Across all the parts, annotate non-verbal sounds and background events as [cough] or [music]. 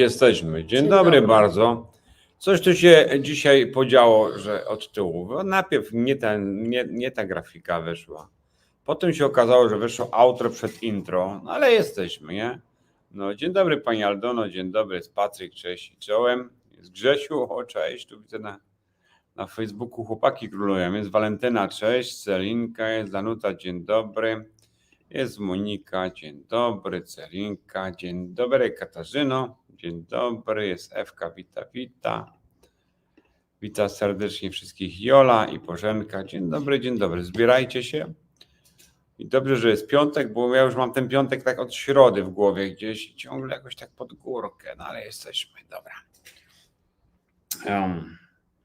Jesteśmy. Dzień, Dzień dobry, dobry. bardzo. Coś tu się dzisiaj podziało, że od tyłu. No, Najpierw nie ta, nie, nie ta grafika wyszła. Potem się okazało, że wyszło outro przed intro, no ale jesteśmy, nie? No, dzień dobry Pani Aldono, dzień dobry, jest Patryk, cześć i czołem. Jest Grzesiu, o cześć, tu widzę na, na Facebooku chłopaki królują. Jest Walentyna, cześć, Celinka, jest Danuta, dzień dobry. Jest Monika, dzień dobry, Celinka, dzień dobry, Katarzyno, dzień dobry, jest Ewka, wita, wita. Wita serdecznie wszystkich Jola i Bożenka, dzień dobry, dzień dobry, zbierajcie się. I dobrze, że jest piątek, bo ja już mam ten piątek tak od środy w głowie gdzieś i ciągle jakoś tak pod górkę, no ale jesteśmy, dobra. Em,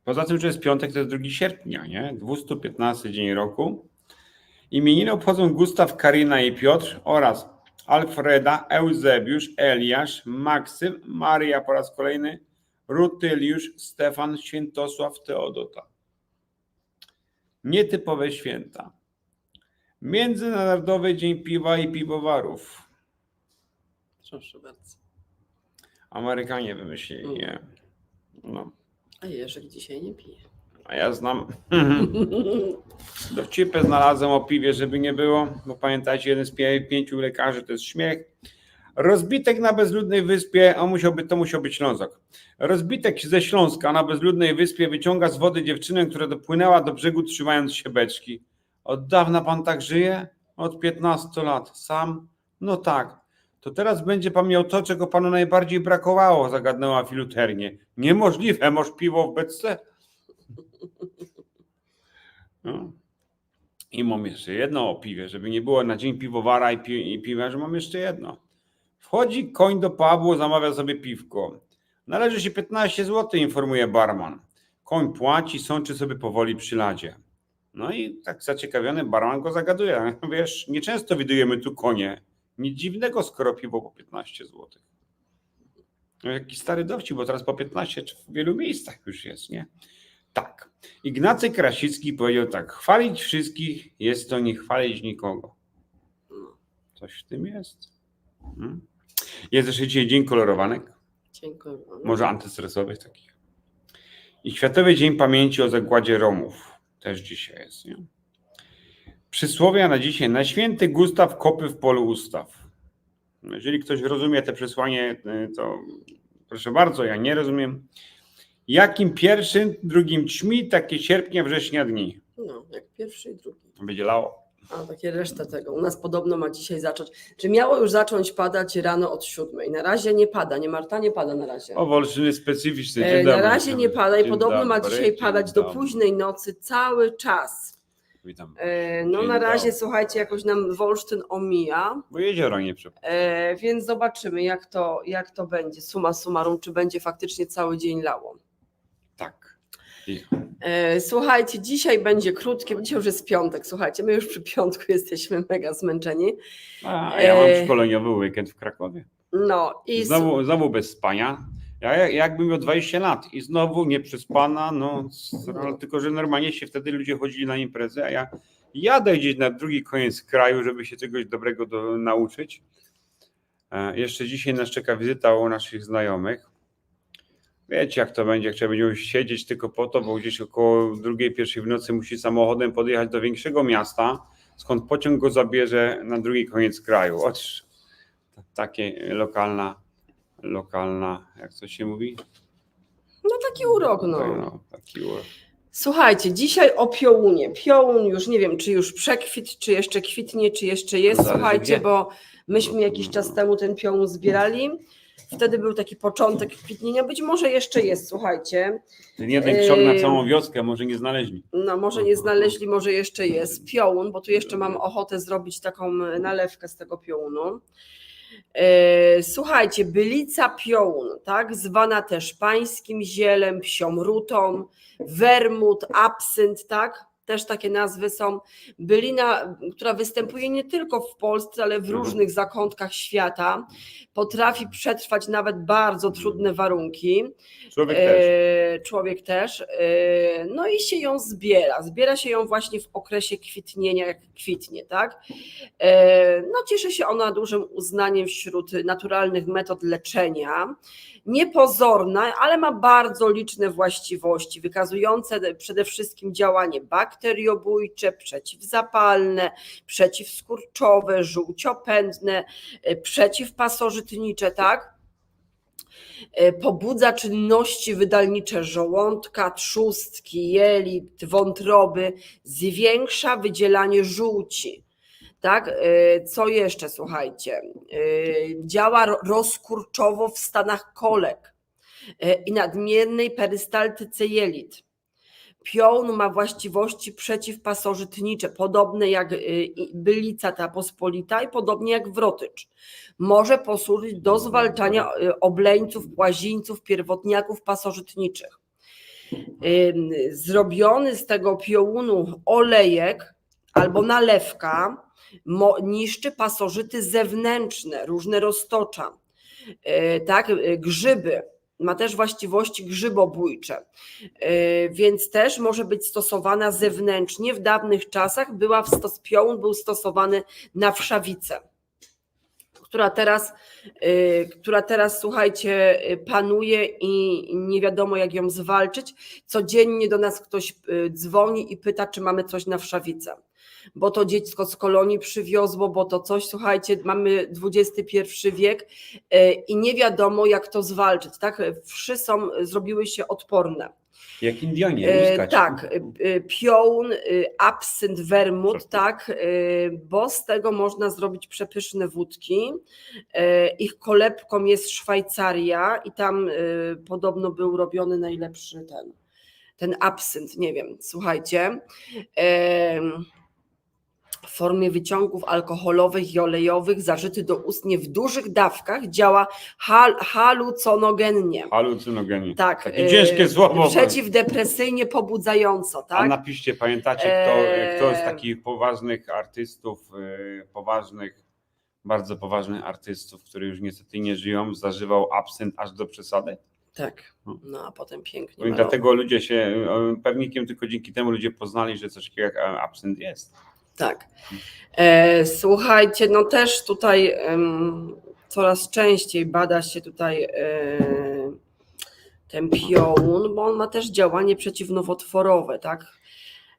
poza tym, że jest piątek, to jest 2 sierpnia, nie? 215 dzień roku. Imieniny obchodzą Gustaw, Karina i Piotr oraz Alfreda, Eusebiusz, Eliasz, Maksym, Maria po raz kolejny, Rutyliusz, Stefan, Świętosław, Teodota. Nietypowe święta. Międzynarodowy Dzień Piwa i Piwowarów. Proszę bardzo. Amerykanie wymyślili, nie? No, A Jerzek dzisiaj nie pije. A ja znam. [laughs] Dowcipę znalazłem o piwie, żeby nie było, bo pamiętajcie, jeden z pięciu lekarzy to jest śmiech. Rozbitek na bezludnej wyspie, a musiałby, to musiał być Ślązak. Rozbitek ze Śląska na bezludnej wyspie wyciąga z wody dziewczynę, która dopłynęła do brzegu trzymając się beczki. Od dawna pan tak żyje? Od 15 lat. Sam? No tak. To teraz będzie pan miał to, czego panu najbardziej brakowało, zagadnęła filuternie. Niemożliwe, masz piwo w beczce? No. I mam jeszcze jedno o piwie, żeby nie było na dzień piwowara i, pi i piwa, mam jeszcze jedno. Wchodzi koń do pubu, zamawia sobie piwko. Należy się 15 zł, informuje barman. Koń płaci, sączy sobie powoli przy ladzie. No i tak zaciekawiony barman go zagaduje. [laughs] Wiesz, nieczęsto widujemy tu konie. Nic dziwnego, skoro piwo po 15 zł. No jaki stary dowcip, bo teraz po 15 czy w wielu miejscach już jest, nie? Tak. Ignacy Krasicki powiedział tak: chwalić wszystkich jest to nie chwalić nikogo. Coś w tym jest. Hmm? Jest jeszcze dzisiaj Dzień Kolorowanek, Dziękuję. może antystresowych takich. I Światowy Dzień Pamięci o Zagładzie Romów. Też dzisiaj jest, nie? Przysłowia na dzisiaj. Na święty Gustaw kopy w polu ustaw. Jeżeli ktoś rozumie te przesłanie, y, to proszę bardzo, ja nie rozumiem. Jakim pierwszym, drugim ćmi, takie sierpnia, września dni. No, jak pierwszy i drugi. Będzie lało. A takie reszta tego. U nas podobno ma dzisiaj zacząć. Czy miało już zacząć padać rano od siódmej? Na razie nie pada, nie Marta, nie pada na razie. O, Wolsztyny specyficzny. E, na dobry. razie nie pada i Dzień podobno ma dobry, dzisiaj dzień padać do dobry. późnej nocy cały czas. Witam. E, No Dzień na razie, dobry. słuchajcie, jakoś nam Wolsztyn omija, Bo jezioro nie przepadło. e, więc zobaczymy jak to, jak to będzie. Suma summarum, czy będzie faktycznie cały dzień lało. Tak. E, Słuchajcie, dzisiaj będzie krótkie, bo dzisiaj już jest piątek. Słuchajcie, my już przy piątku jesteśmy [laughs] mega zmęczeni. A ja mam E, szkoleniowy weekend w Krakowie. No i Znowu, znowu bez spania. Ja jak- jakbym miał 20 lat i znowu nie przespana, no, ale tylko że normalnie się wtedy ludzie chodzili na imprezę, a ja jadę gdzieś na drugi koniec kraju, żeby się czegoś dobrego do, nauczyć. E, jeszcze dzisiaj nas czeka wizyta u naszych znajomych. Wiecie jak to będzie, jak trzeba będzie siedzieć tylko po to, bo gdzieś około drugiej, pierwszej w nocy musi samochodem podjechać do większego miasta, skąd pociąg go zabierze na drugi koniec kraju. Otóż takie lokalna, lokalna, jak to się mówi? no taki urok. No. No, taki urok. Słuchajcie, dzisiaj o piołunie. Piołun już nie wiem, czy już przekwit, czy jeszcze kwitnie, czy jeszcze jest. Zależy Słuchajcie, bo myśmy jakiś czas temu ten piołun zbierali. Wtedy był taki początek kwitnienia. Być może jeszcze jest, słuchajcie. Ten jeden krząg na Yy. całą wioskę może nie znaleźli. No może nie znaleźli, może jeszcze jest piołun, bo tu jeszcze mam ochotę zrobić taką nalewkę z tego piołunu. E, Słuchajcie, bylica piołun, tak, zwana też pańskim zielem, psią rutą, wermut, absynt, tak, Też takie nazwy są. Bylina, która występuje nie tylko w Polsce, ale w Mhm. różnych zakątkach świata. Potrafi przetrwać nawet bardzo trudne warunki. Człowiek też. E, Człowiek też. E, No i się ją zbiera. Zbiera się ją właśnie w okresie kwitnienia, jak kwitnie, tak? E, No cieszy się ona dużym uznaniem wśród naturalnych metod leczenia. Niepozorna, ale ma bardzo liczne właściwości, wykazujące przede wszystkim działanie bakteriobójcze, przeciwzapalne, przeciwskurczowe, żółciopędne, e, przeciwpasożytnicze, tak? E, pobudza czynności wydalnicze żołądka, trzustki, jelit, wątroby, zwiększa wydzielanie żółci. Tak? E, Co jeszcze, słuchajcie? E, Działa ro- rozkurczowo w stanach kolek e, i nadmiernej perystaltyce jelit. Piołun ma właściwości przeciwpasożytnicze, podobne jak y, bylica ta pospolita i podobnie jak wrotycz. Może posłużyć do zwalczania y, obleńców, płazińców, pierwotniaków pasożytniczych. Zrobiony z tego piołunu olejek albo nalewka niszczy pasożyty zewnętrzne, różne roztocza, y, tak, y, grzyby. Ma też właściwości grzybobójcze, Y, więc też może być stosowana zewnętrznie. W dawnych czasach była w stos, piołun był stosowany na wszawicę, która teraz, która teraz, słuchajcie, panuje i nie wiadomo jak ją zwalczyć. Codziennie do nas ktoś dzwoni i pyta, czy mamy coś na wszawicę. Bo to dziecko z kolonii przywiozło, bo to coś, słuchajcie, mamy XXI wiek y, i nie wiadomo jak to zwalczyć, tak? Wszy są, zrobiły się odporne. Jak Indianie, E, tak, e, e, piołun, e, absynt, wermut, tak, e, bo z tego można zrobić przepyszne wódki. E, Ich kolebką jest Szwajcaria i tam e, podobno był robiony najlepszy ten, ten absynt, nie wiem, słuchajcie. Em, W formie wyciągów alkoholowych i olejowych zażyty do ustnie w dużych dawkach działa hal, haluconogennie. Halucynogenii. Tak. Takie e, ciężkie słowo. Przeciwdepresyjnie pobudzająco, A tak? napiszcie, pamiętacie, kto, Eee. kto z takich poważnych artystów, e, poważnych, bardzo poważnych artystów, którzy już niestety nie żyją, zażywał absynt aż do przesady? Tak. No a potem pięknie. I malował. dlatego ludzie się, e, pewnikiem tylko dzięki temu ludzie poznali, że coś takiego jak e, absynt jest. Tak. E, słuchajcie, no też tutaj coraz częściej bada się tutaj e, ten piołun, bo on ma też działanie przeciwnowotworowe, tak?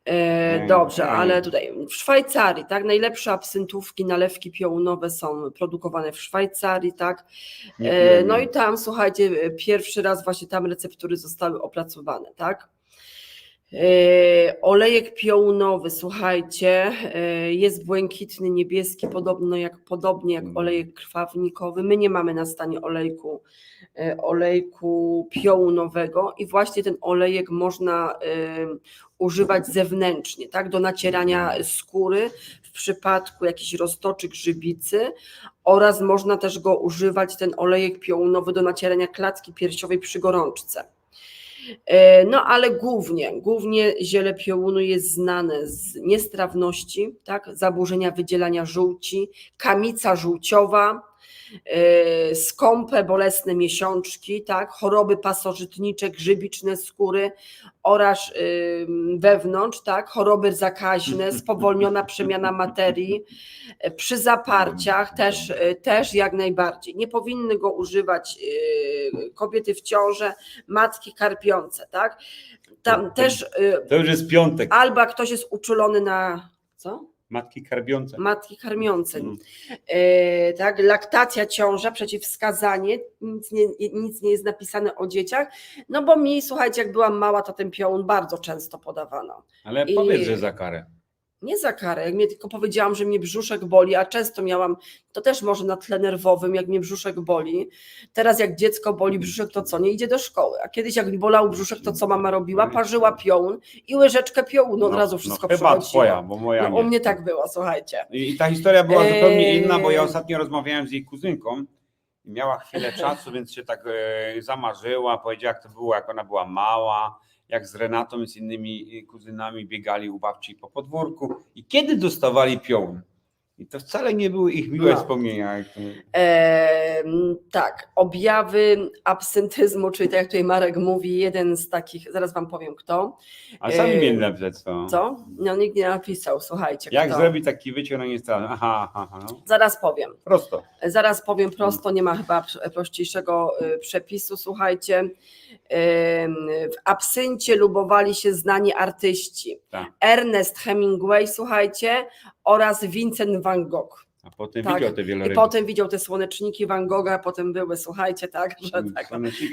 E, Mm, dobrze, fajnie. ale tutaj w Szwajcarii, tak? Najlepsze absyntówki, nalewki piołunowe są produkowane w Szwajcarii, tak? Tyle No i tam, słuchajcie, pierwszy raz właśnie tam receptury zostały opracowane, tak? E, Olejek piołunowy, słuchajcie, e, jest błękitny, niebieski, podobno jak, podobnie jak Mm. olejek krwawnikowy. My nie mamy na stanie olejku, e, olejku piołunowego i właśnie ten olejek można używać zewnętrznie, tak, do nacierania skóry w przypadku jakichś roztoczy grzybicy oraz można też go używać, ten olejek piołunowy do nacierania klatki piersiowej przy gorączce. E, No ale głównie, głównie ziele piołunu jest znane z niestrawności, tak, zaburzenia wydzielania żółci, kamica żółciowa, skąpe, bolesne miesiączki, tak, choroby pasożytnicze, grzybiczne skóry oraz ym, wewnątrz, tak, choroby zakaźne, spowolniona przemiana materii, przy zaparciach też, e, też jak najbardziej. Nie powinny go używać kobiety w ciąży, matki karpiące, tak? Tam też To już jest piątek. albo ktoś jest uczulony na co? Matki karbiące. Matki karmiące. Mm. E, tak, laktacja ciąża, przeciwwskazanie, nic nie, nic nie jest napisane o dzieciach, no bo mi, słuchajcie, jak byłam mała, to ten piołun bardzo często podawano. Ale I- powiedz, że za karę. Nie za karę, jak mnie tylko powiedziałam, że mnie brzuszek boli, a często miałam, to też może na tle nerwowym, jak mnie brzuszek boli. Teraz jak dziecko boli brzuszek, to co? Nie idzie do szkoły. A kiedyś jak mi bolał brzuszek, to co mama robiła? Parzyła piołun i łyżeczkę piołunu, od razu wszystko no, chyba twoja, bo moja No, u nie. mnie tak było, słuchajcie. I i ta historia była zupełnie Eee. inna, bo ja ostatnio rozmawiałem z jej kuzynką i miała chwilę czasu, więc się tak e, zamarzyła, powiedziała jak to było, jak ona była mała jak z Renatą i z innymi kuzynami biegali u babci po podwórku i kiedy dostawali piołun. I to wcale nie były ich miłe No. wspomnienia. Em, tak, objawy absentyzmu, czyli tak jak tutaj Marek mówi, jeden z takich, zaraz wam powiem kto. Ale sami Em, mieli napisać co. Co? No nikt nie napisał, słuchajcie. Jak kto. zrobić taki wyciągnięcie strony? Aha, aha. No. Zaraz powiem. Prosto. Zaraz powiem prosto, nie ma chyba pr- prościejszego y, przepisu. Słuchajcie, ym, w absyncie lubowali się znani artyści. Tak. Ernest Hemingway, słuchajcie, oraz Vincent van Gogh. A potem Tak. widział te I wieloryby. potem widział te słoneczniki Van Gogha, potem były, słuchajcie, tak, że tak.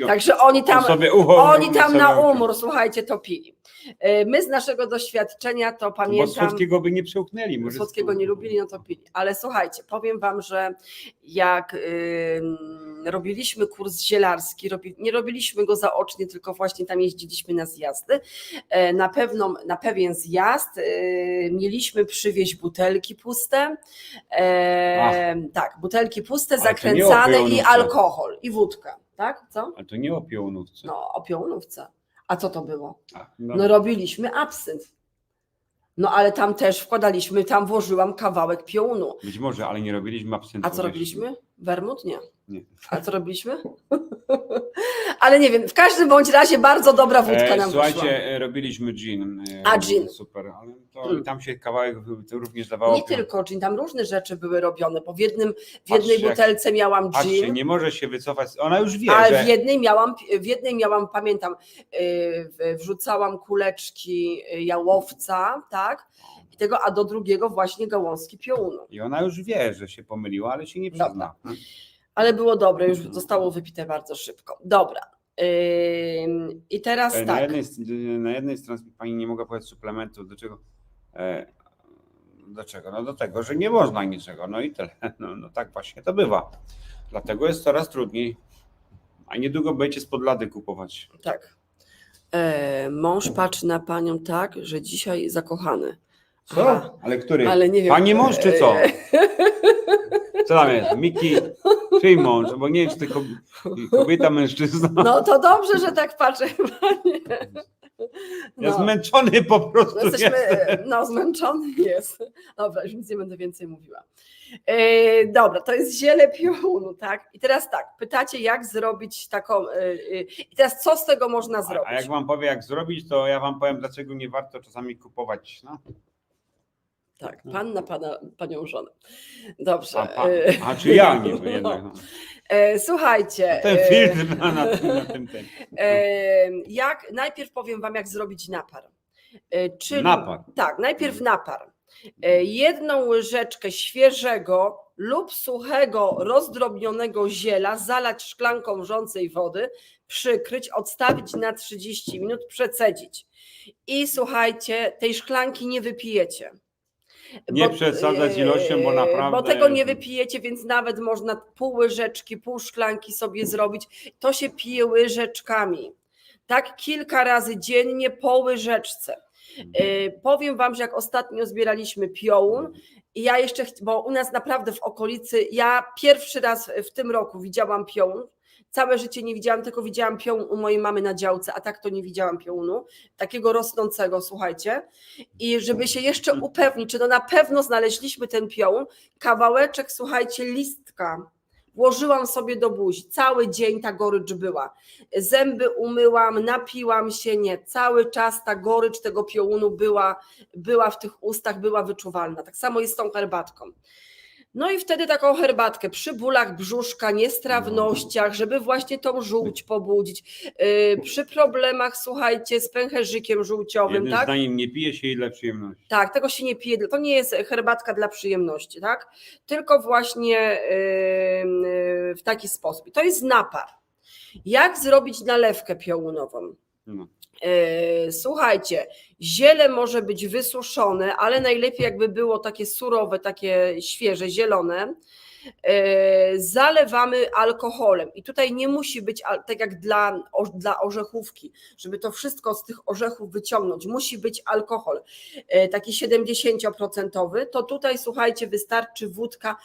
Także oni tam, oni tam na umór, słuchajcie, topili. Y, My z naszego doświadczenia to Bo pamiętam. Słodkiego by nie przełknęli. może Słodkiego nie lubili, no to pili. Ale słuchajcie, powiem wam, że jak ym, robiliśmy kurs zielarski, robi, nie robiliśmy go zaocznie, tylko właśnie tam jeździliśmy na zjazdy. E, na, pewną, na pewien zjazd e, mieliśmy przywieźć butelki puste. E, tak, butelki puste, Ale zakręcane i alkohol, i wódkę. Tak? Co? Ale to nie o piołunówce. No, o. A co to było? A, no. No robiliśmy absynt. No ale tam też wkładaliśmy, tam włożyłam kawałek piołunu. Być może, ale nie robiliśmy absentu. A co robiliśmy? Wermut? Nie. Nie. A co robiliśmy? ale nie wiem, w każdym bądź razie bardzo dobra wódka E, nam słuchajcie, wyszła. e, robiliśmy gin. e, A, gin. Super, ale to Mm. tam się kawałek to również dawało. Nie tylko gin, tam różne rzeczy były robione, bo w, jednym, w jednej Patrzcie, butelce miałam Patrzcie, gin, nie może się wycofać. Ona już wie, a że w jednej miałam, w jednej miałam, pamiętam, wrzucałam kuleczki jałowca, tak? I tego, a do drugiego właśnie gałązki piołunu. i ona już wie, że się pomyliła, ale się nie Dobra. Ale było dobre, już zostało wypite bardzo szybko. Dobra. I teraz E, Na tak. jednej, na jednej transmisji pani nie mogła powiedzieć suplementu. Do czego? E, do czego? No do tego, że nie można niczego. No i tyle. [laughs] No, no tak właśnie to bywa. Dlatego jest coraz trudniej. A niedługo będziecie z podlady kupować. tak. E, mąż patrzy na panią tak, że dzisiaj zakochany. Co? Aha. Ale który? Ale nie wiem. Pani mąż czy co? Co tam jest? Miki, [laughs] czyj mąż? Bo nie wiem, czy to kob- kobieta, mężczyzna. No to dobrze, że tak patrzę, panie. Ja No. zmęczony po prostu No, jesteśmy, jestem. no, zmęczony jest. Dobra, już nic nie będę więcej mówiła. E, dobra, to jest ziele piołunu, tak? I teraz tak, pytacie, jak zrobić taką. E, e, I teraz co z tego można A, zrobić? a jak wam powie, jak zrobić, to ja wam powiem, dlaczego nie warto czasami kupować. No. Tak, pan na pana, panią żonę. Dobrze. A, pan, e, a czy ja nie [laughs] jednak. No. e, słuchajcie. Ten filtr na, na, [laughs] tym- na tym. tym. e, jak, najpierw powiem wam, jak zrobić napar. E, Czyli, Napar. Tak, najpierw napar. E, Jedną łyżeczkę świeżego lub suchego, rozdrobnionego ziela zalać szklanką wrzącej wody, przykryć, odstawić na 30 minut, przecedzić. I słuchajcie, tej szklanki nie wypijecie. Nie przesadzać ilością, bo e, naprawdę- Bo tego nie wypijecie, więc nawet można pół łyżeczki, pół szklanki sobie zrobić. To się pije łyżeczkami. Tak kilka razy dziennie po łyżeczce. E, Powiem Wam, że jak ostatnio zbieraliśmy piołun, i ja jeszcze, bo u nas naprawdę w okolicy, ja pierwszy raz w tym roku widziałam piołun. Całe życie nie widziałam, tylko widziałam piołun u mojej mamy na działce, a tak to nie widziałam piołunu, takiego rosnącego, słuchajcie. I żeby się jeszcze upewnić, czy to na pewno znaleźliśmy ten piołun, kawałeczek, słuchajcie, listka włożyłam sobie do buzi. Cały dzień ta gorycz była. Zęby umyłam, napiłam się, nie. Cały czas ta gorycz tego piołunu była, była w tych ustach, była wyczuwalna. Tak samo jest z tą herbatką. No i wtedy taką herbatkę przy bólach brzuszka, niestrawnościach, żeby właśnie tą żółć pobudzić, yy, przy problemach, słuchajcie, z pęcherzykiem żółciowym, Jednym tak? zdaniem nie pije się i dla przyjemności. Tak, tego się nie pije. To nie jest herbatka dla przyjemności, tak? Tylko właśnie yy, yy, w taki sposób. I to jest napar. Jak zrobić nalewkę piołunową? No. Yy, Słuchajcie, ziele może być wysuszone, ale najlepiej jakby było takie surowe, takie świeże, zielone. Yy, Zalewamy alkoholem i tutaj nie musi być tak jak dla, dla orzechówki, żeby to wszystko z tych orzechów wyciągnąć. Musi być alkohol yy, taki 70%. To tutaj słuchajcie, wystarczy wódka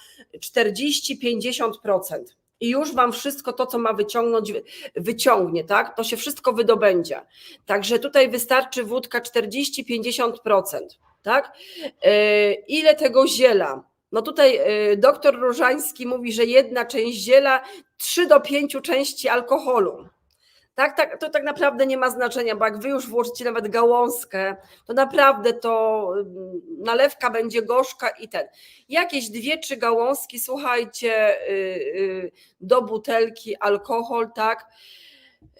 40-50%. I już wam wszystko to, co ma wyciągnąć, wy- wyciągnie, tak? To się wszystko wydobędzie. Także tutaj wystarczy wódka 40-50%, tak? E, Ile tego ziela? No tutaj e, doktor Różański mówi, że jedna część ziela 3 do 5 części alkoholu. Tak, tak, to tak naprawdę nie ma znaczenia, bo jak wy już włożycie nawet gałązkę, to naprawdę to mm, nalewka będzie gorzka i ten. Jakieś dwie, trzy gałązki, słuchajcie, y, y, do butelki alkohol, tak.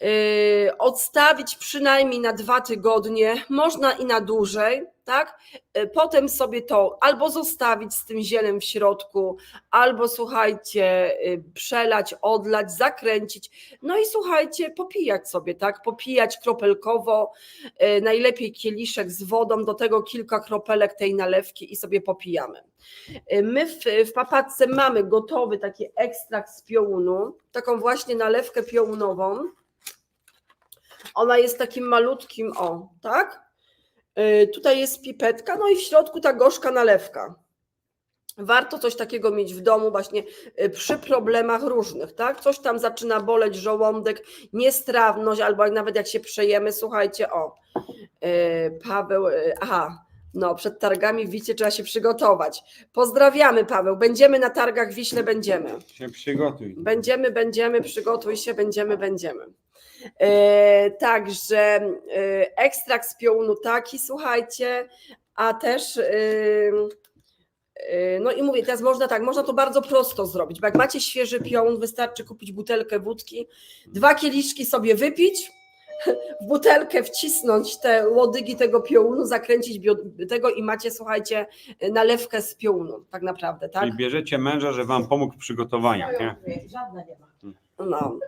y, Odstawić przynajmniej na dwa tygodnie, można i na dłużej, tak? Y, Potem sobie to albo zostawić z tym zielem w środku, albo słuchajcie, y, przelać, odlać, zakręcić. No i słuchajcie, popijać sobie, tak? Popijać kropelkowo, y, najlepiej kieliszek z wodą, do tego kilka kropelek tej nalewki i sobie popijamy. Y, My w, w papatce mamy gotowy taki ekstrakt z piołunu, taką właśnie nalewkę piołunową. Ona jest takim malutkim, o, tak? Y, Tutaj jest pipetka, no i w środku ta gorzka nalewka. Warto coś takiego mieć w domu właśnie y, przy problemach różnych, tak? Coś tam zaczyna boleć żołądek, niestrawność, albo nawet jak się przejemy, słuchajcie, o, y, Paweł, aha, no przed targami w Wicie trzeba się przygotować. Pozdrawiamy Paweł, będziemy na targach w Wiśle, będziemy. Się przygotuj. Będziemy, będziemy, przygotuj się, będziemy, będziemy. E, także e, ekstrakt z piołunu taki, słuchajcie, a też e, no i mówię, teraz można tak, można to bardzo prosto zrobić, bo jak macie świeży piołun, wystarczy kupić butelkę wódki, dwa kieliszki sobie wypić, w butelkę wcisnąć te łodygi tego piołunu, zakręcić tego i macie, słuchajcie, nalewkę z piołunu, tak naprawdę, tak? Czyli bierzecie męża, że wam pomógł w przygotowaniach, nie? Żadna nie ma. No.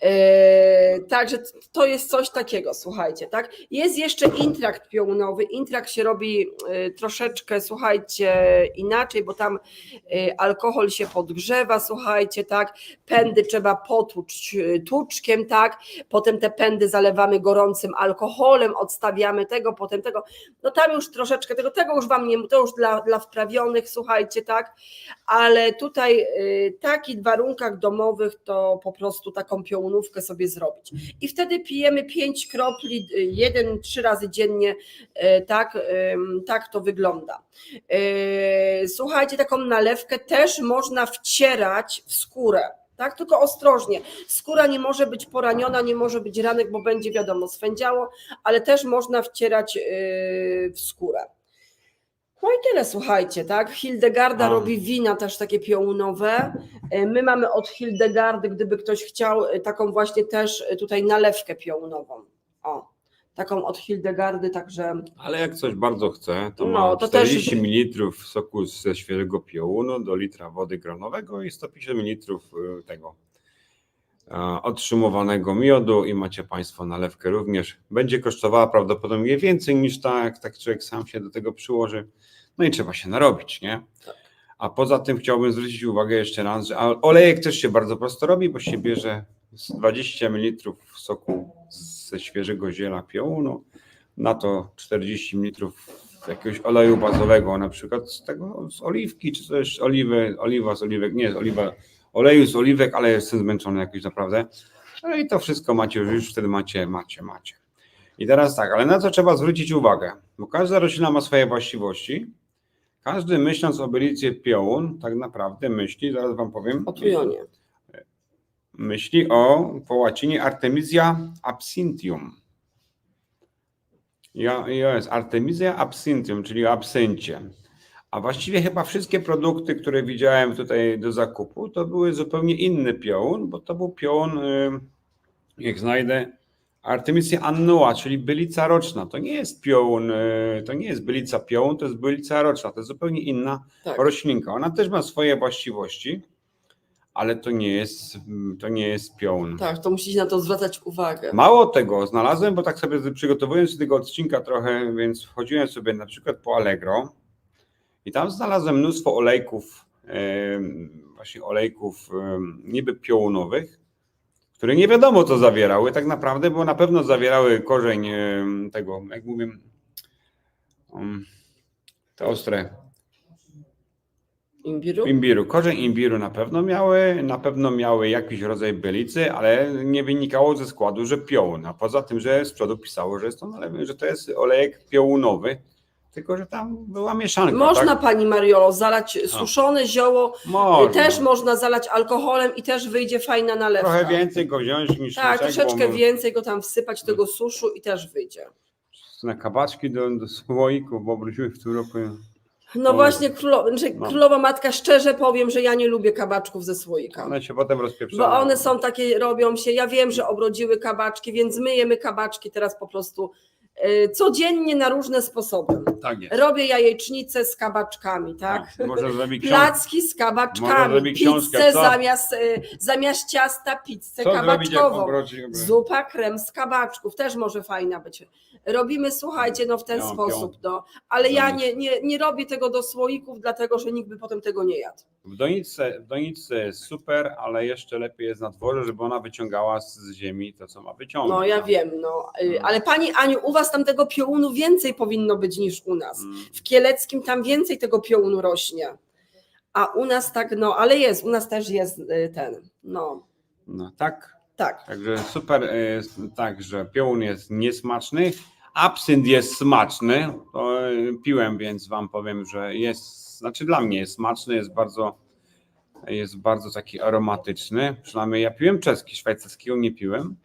Eee, także to jest coś takiego, słuchajcie, tak? Jest jeszcze intrakt piołunowy. Intrakt się robi e, troszeczkę, słuchajcie, inaczej, bo tam e, alkohol się podgrzewa, słuchajcie, tak? Pędy trzeba potłucz e, tłuczkiem, tak? Potem te pędy zalewamy gorącym alkoholem, odstawiamy tego, potem tego. No tam już troszeczkę tego, tego już wam nie, to już dla, dla wprawionych, słuchajcie, tak? ale tutaj y, takich warunkach domowych to po prostu taką piołunówkę sobie zrobić. I wtedy pijemy 5 kropli, y, jeden, trzy razy dziennie, y, tak, tak to wygląda. Y, Słuchajcie, taką nalewkę też można wcierać w skórę. Tak, tylko ostrożnie. Skóra nie może być poraniona, nie może być ranek, bo będzie wiadomo, swędziało, ale też można wcierać w skórę. No i tyle, słuchajcie, tak? Hildegarda A. robi wina też takie piołunowe. E, My mamy od Hildegardy, gdyby ktoś chciał, e, taką właśnie też e, tutaj nalewkę piołunową. O, taką od Hildegardy, także Ale jak coś bardzo chce, to No, ma to też- 40 ml soku ze świeżego piołunu do litra wody gronowego i 150 ml tego e, otrzymowanego miodu i macie Państwo nalewkę również. Będzie kosztowała prawdopodobnie więcej niż ta, jak tak człowiek sam się do tego przyłoży. No i trzeba się narobić, nie? A poza tym chciałbym zwrócić uwagę jeszcze raz, że olejek też się bardzo prosto robi, bo się bierze z 20 ml soku ze świeżego ziela piołunu, na to 40 ml jakiegoś oleju bazowego, na przykład z tego, z oliwki, czy też oliwy, oliwa z oliwek, nie, z oliwa, oleju z oliwek, ale jestem zmęczony jakoś naprawdę. No i to wszystko macie, już, wtedy macie, macie, macie. I teraz tak, ale na co trzeba zwrócić uwagę? Bo każda roślina ma swoje właściwości. Każdy myśląc o bylicie piołun, tak naprawdę myśli, zaraz wam powiem, o tujonie. myśli o po łacinie Artemisia absinthium. Ja, jest Artemisia absinthium, czyli o absyncie. A właściwie chyba wszystkie produkty, które widziałem tutaj do zakupu, to były zupełnie inny piołun, bo to był piołun, y, jak znajdę, Artemisia annua, czyli bylica roczna. To nie jest piołun, y, to nie jest bylica piołun, to jest bylica roczna. To jest zupełnie inna Tak. roślinka. Ona też ma swoje właściwości, ale to nie jest, to nie jest piołun. tak, to musicie na to zwracać uwagę. Mało tego znalazłem, bo tak sobie przygotowując do tego odcinka trochę, więc wchodziłem sobie na przykład po Allegro i tam znalazłem mnóstwo olejków, właśnie olejków niby piołunowych, które nie wiadomo co zawierały tak naprawdę, bo na pewno zawierały korzeń tego, jak mówię, te ostre Imbiru? Imbiru. Korzeń imbiru na pewno miały, na pewno miały jakiś rodzaj bylicy, ale nie wynikało ze składu, że piołun. A poza tym, że z przodu pisało, że jest to, że to jest olejek piołunowy, tylko że tam była mieszanka. Można tak? pani Mariolo zalać suszone zioło, Można. też można zalać alkoholem i też wyjdzie fajna nalewka. Trochę więcej go wziąć niż Tak, tak, troszeczkę bo więcej go tam wsypać tego suszu i też wyjdzie. Na kabaczki do, do słoików, bo obróciły w tym roku. No O. właśnie, królo, znaczy, No. królowa matka, szczerze powiem, że ja nie lubię kabaczków ze słoika. One się potem rozpieprzają. Bo one są takie, robią się, ja wiem, że obrodziły kabaczki, więc my jemy kabaczki teraz po prostu y, codziennie na różne sposoby. Tak jest. Robię jajecznicę z kabaczkami, tak? Tak, zrobić. Placki z kabaczkami, pizzę zamiast, y, zamiast ciasta, pizzę Co kabaczkową. Zupa krem z kabaczków też może fajna być. Robimy, słuchajcie, no w ten sposób, no. Ale ja nie, nie, nie robię tego do słoików, dlatego że nikt by potem tego nie jadł. W doniczce, w jest super, ale jeszcze lepiej jest na dworze, żeby ona wyciągała z, z ziemi to, co ma wyciągnąć. No ja wiem, no. Y, Mm. Ale pani Aniu, u was tam tego piołunu więcej powinno być niż u nas. Mm. W Kieleckim tam więcej tego piołunu rośnie. A u nas tak, no, ale jest, u nas też jest y, ten, no, No tak, tak. także super, jest tak, że piołun jest niesmaczny, absynt jest smaczny, to y, piłem, więc wam powiem, że jest, znaczy dla mnie jest smaczny, jest bardzo, jest bardzo taki aromatyczny, przynajmniej ja piłem czeski, szwajcarskiego nie piłem,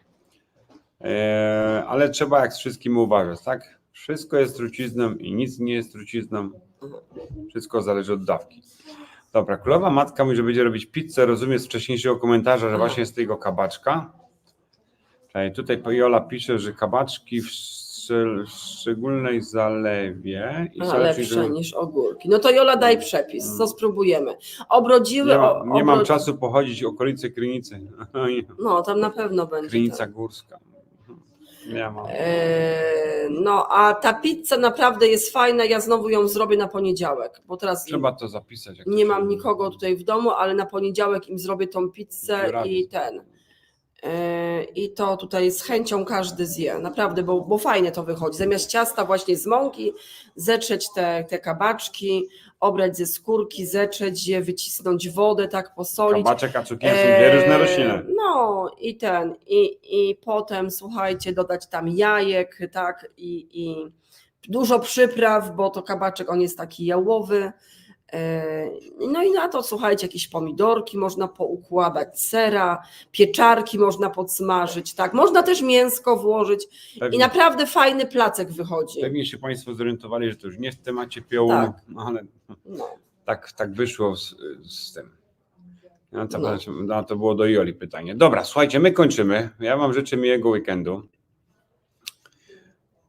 E, ale trzeba jak z wszystkim uważać, tak? Wszystko jest trucizną i nic nie jest trucizną. Wszystko zależy od dawki. Dobra, królowa matka mówi, że będzie robić pizzę. Rozumiem z wcześniejszego komentarza, że właśnie z tego kabaczka. Tutaj Jola pisze, że kabaczki szczel- szczególnej zalewie i A, lepsze żeby- niż ogórki. No to Jola daj przepis, co spróbujemy. Obrodziły... o- ma, nie mam obro- czasu pochodzić okolice Krynicy. [laughs] No, tam na pewno będzie. Krynica tak. Górska. Nie mam. Eee, No, a ta pizza naprawdę jest fajna. Ja znowu ją zrobię na poniedziałek, bo teraz Trzeba to zapisać. to nie mam nikogo tutaj w domu, ale na poniedziałek im zrobię tą pizzę i ten. Eee, I to tutaj z chęcią każdy zje, naprawdę, bo, bo fajnie to wychodzi. Zamiast ciasta właśnie z mąki, zetrzeć te, te kabaczki, obrać ze skórki, zetrzeć je, wycisnąć wodę, tak posolić. Kabaczek, a cukier są dwie różne rośliny. No i ten, i, i potem słuchajcie, dodać tam jajek, tak, i, i dużo przypraw, bo to kabaczek on jest taki jałowy. Eee, No i na to słuchajcie, jakieś pomidorki można poukładać, sera, pieczarki można podsmażyć, tak. Można też mięsko włożyć i Pewnie, naprawdę fajny placek wychodzi. pewnie się Państwo zorientowali, że to już nie w temacie piołunu, Tak. no ale No. tak, tak wyszło z, z tym. No to, No. no, to było do Joli pytanie. Dobra, słuchajcie, my kończymy. Ja Wam życzę miłego weekendu.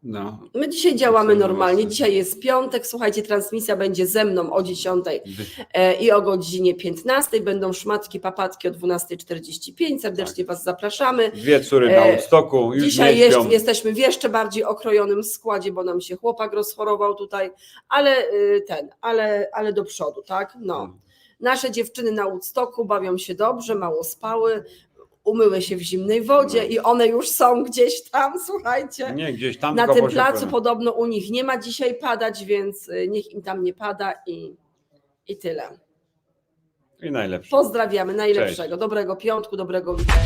No, My dzisiaj działamy normalnie. Dzisiaj jest piątek. Słuchajcie, transmisja będzie ze mną o 10 wy- E, i o godzinie 15 będą szmatki, papatki o 12.45. Serdecznie Was zapraszamy. dwie córy na E, Woodstocku, już Dzisiaj jest, jesteśmy w jeszcze bardziej okrojonym składzie, bo nam się chłopak rozchorował tutaj, ale y, ten, ale, ale do przodu, tak? No. Nasze dziewczyny na Woodstocku bawią się dobrze, mało spały, umyły się w zimnej wodzie No. i one już są gdzieś tam, słuchajcie. Nie, gdzieś tam Na tym placu pewnie. podobno u nich nie ma dzisiaj padać, więc y, niech im tam nie pada i, i tyle. I najlepsze. Pozdrawiamy, najlepszego, dobrego piątku, dobrego weekendu.